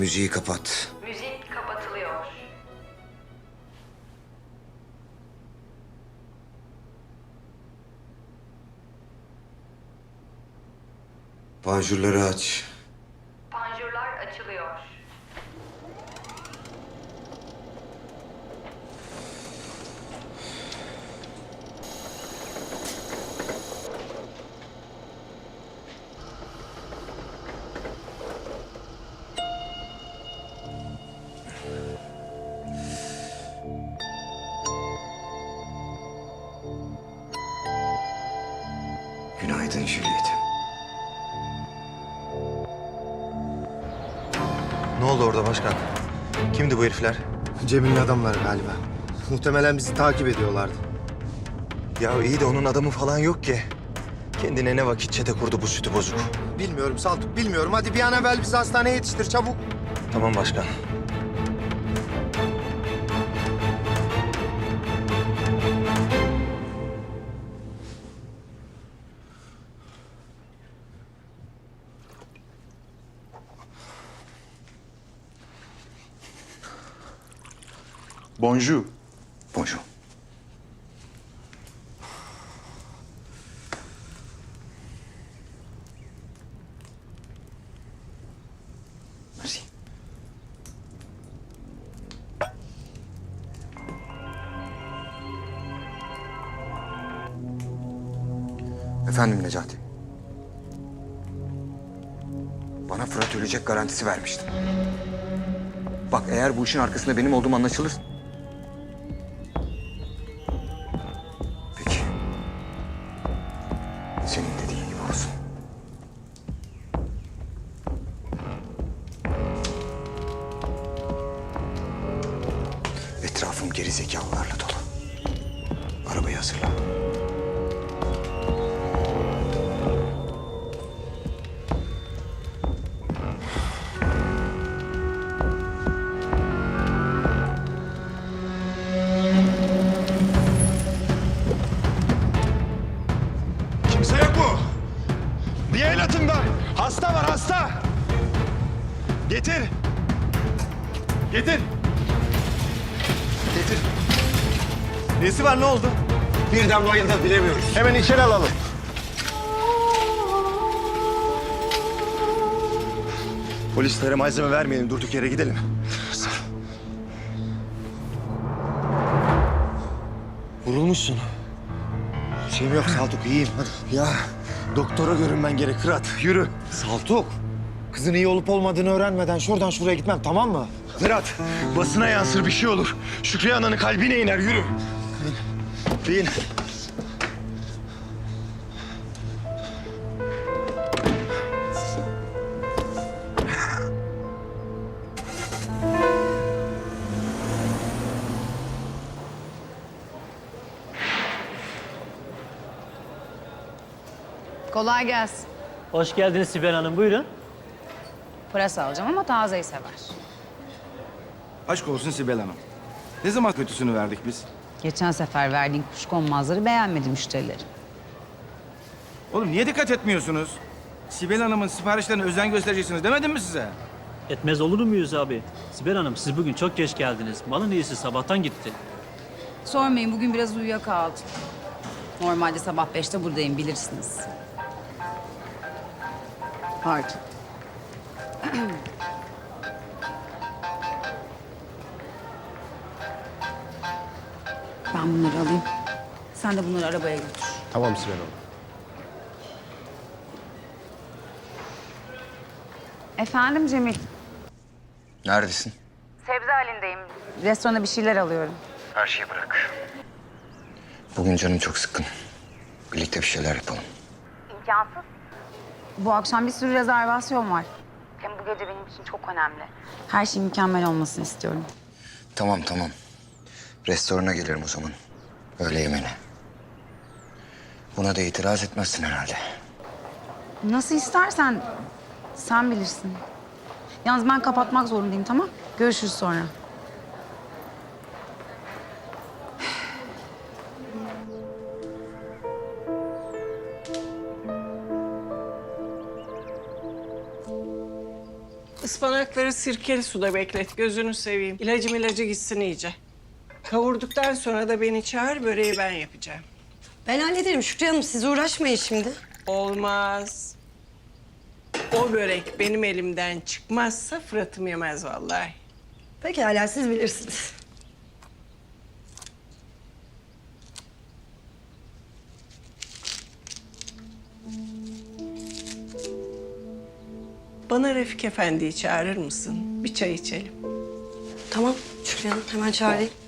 Müziği kapat. Müzik kapatılıyor. Panjurları aç. Panjurlar açılıyor. Günaydın Juliet. Ne oldu orada başkan? Kimdi bu herifler? Cemil'in adamları galiba. Muhtemelen bizi takip ediyorlardı. Ya iyi de onun adamı falan yok ki. Kendine ne vakit çete kurdu bu sütü bozuk. Bilmiyorum Saltuk, bilmiyorum. Hadi bir an evvel bizi hastaneye yetiştir çabuk. Tamam başkan. Bonjour. Bonjour. Merci. Efendim Necati. Bana Fırat ölecek garantisi vermiştin. Bak eğer bu işin arkasında benim olduğum anlaşılır, Arabayı hazırla. Kimse yok mu? Bir da. Hasta var hasta. Getir. Getir. Getir. Nesi var ne oldu? Birden bayıldı bilemiyoruz. Hemen içeri alalım. Polislere malzeme vermeyelim durduk yere gidelim. Vurulmuşsun. Şeyim yok Saltuk, iyiyim. Hadi. Ya doktora görünmen gerek Fırat. Yürü. Saltuk, kızın iyi olup olmadığını öğrenmeden şuradan şuraya gitmem tamam mı? Fırat basına yansır bir şey olur. Şükriye ananın kalbine iner yürü. Bin. Kolay gelsin. Hoş geldiniz Sibel Hanım. Buyurun. Pırasa alacağım ama tazeyi sever. Aşk olsun Sibel Hanım. Ne zaman kötüsünü verdik biz? Geçen sefer verdiğin kuşkonmazları beğenmedi müşterilerim. Oğlum niye dikkat etmiyorsunuz? Sibel Hanım'ın siparişlerine özen göstereceksiniz demedim mi size? Etmez olur muyuz abi? Sibel Hanım siz bugün çok geç geldiniz. Malın iyisi sabahtan gitti. Sormayın bugün biraz uyuyakaldım. Normalde sabah beşte buradayım bilirsiniz. Pardon. Ben bunları alayım. Sen de bunları arabaya götür. Tamam Sibel Hanım. Efendim Cemil. Neredesin? Sebze halindeyim. Restorana bir şeyler alıyorum. Her şeyi bırak. Bugün canım çok sıkkın. Birlikte bir şeyler yapalım. İmkansız. Bu akşam bir sürü rezervasyon var. Hem bu gece benim için çok önemli. Her şey mükemmel olmasını istiyorum. Tamam tamam. Restorana gelirim o zaman. Öğle yemeğine. Buna da itiraz etmezsin herhalde. Nasıl istersen sen bilirsin. Yalnız ben kapatmak zorundayım tamam? Görüşürüz sonra. Ispanakları sirkeli suda beklet. Gözünü seveyim. İlacım ilacı gitsin iyice. Kavurduktan sonra da beni çağır, böreği ben yapacağım. Ben hallederim Şükrü Hanım. Siz uğraşmayın şimdi. Olmaz. O börek benim elimden çıkmazsa Fırat'ım yemez vallahi. Pekala siz bilirsiniz. Bana Refik Efendi'yi çağırır mısın? Bir çay içelim. Tamam Şükrü Hanım hemen çağırayım.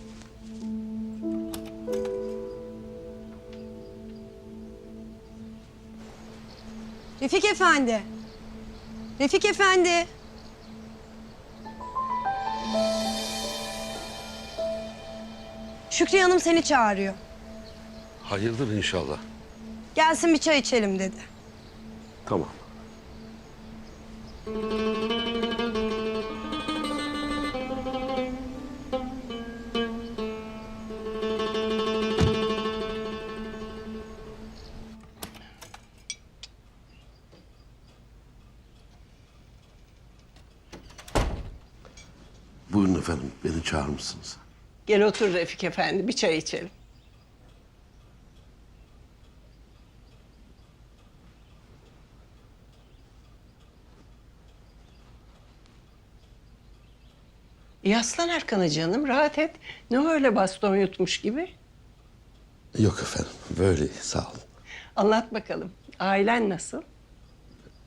Refik Efendi. Refik Efendi. Şükrü Hanım seni çağırıyor. Hayırdır inşallah. Gelsin bir çay içelim dedi. Tamam. Efendim, beni çağırmışsınız. Gel otur Refik Efendi, bir çay içelim. Yaslan arkana canım, rahat et. Ne öyle baston yutmuş gibi? Yok efendim, böyle sağ olun. Anlat bakalım, ailen nasıl?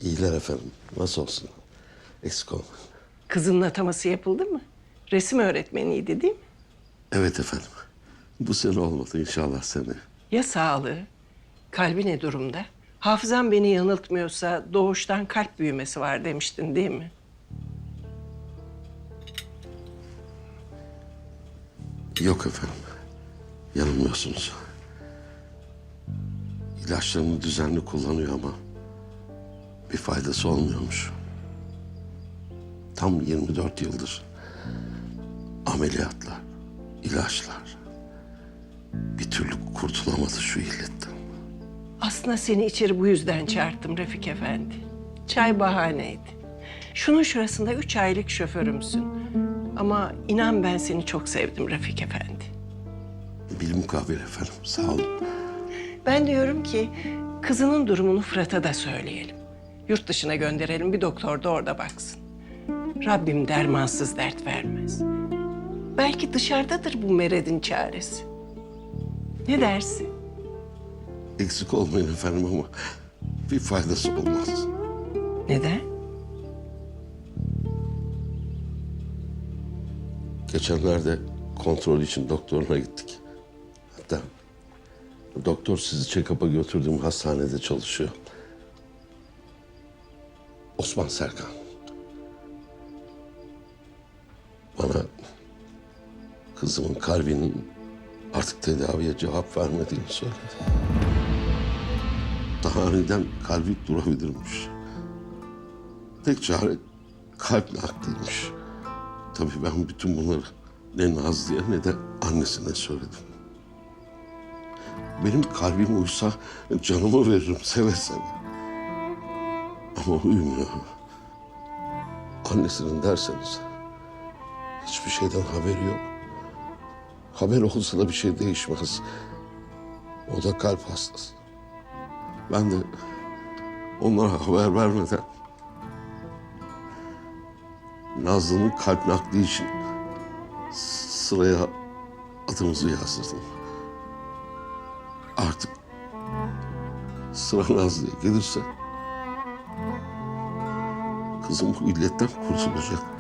İyiler efendim, nasıl olsun? Eksik olmayın. Kızının ataması yapıldı mı? Resim öğretmeniydi değil mi? Evet efendim. Bu sene olmadı inşallah sene. Ya sağlığı? Kalbi ne durumda? Hafızam beni yanıltmıyorsa doğuştan kalp büyümesi var demiştin değil mi? Yok efendim. Yanılmıyorsunuz. İlaçlarını düzenli kullanıyor ama bir faydası olmuyormuş. Tam 24 yıldır ameliyatlar, ilaçlar. Bir türlü kurtulamadı şu illetten. Aslında seni içeri bu yüzden çağırttım Refik Efendi. Çay bahaneydi. Şunun şurasında üç aylık şoförümsün. Ama inan ben seni çok sevdim Refik Efendi. Bilim kabul efendim, sağ olun. Ben diyorum ki kızının durumunu Fırat'a da söyleyelim. Yurt dışına gönderelim bir doktor da orada baksın. Rabbim dermansız dert vermez. Belki dışarıdadır bu meredin çaresi. Ne dersin? Eksik olmayın efendim ama bir faydası olmaz. Neden? Geçenlerde kontrol için doktoruna gittik. Hatta doktor sizi check-up'a götürdüğüm hastanede çalışıyor. Osman Serkan. Bana kızımın kalbinin artık tedaviye cevap vermediğini söyledi. Daha aniden kalbi durabilirmiş. Tek çare kalp nakliymiş. Tabii ben bütün bunları ne Nazlı'ya ne de annesine söyledim. Benim kalbim uysa canımı veririm seve seve. Ama uyumuyor. Annesinin derseniz hiçbir şeyden haberi yok. Haber olsa da bir şey değişmez. O da kalp hastası. Ben de onlara haber vermeden Nazlı'nın kalp nakli için sıraya adımızı yazdırdım. Artık sıra Nazlı'ya gelirse kızım bu illetten kurtulacak.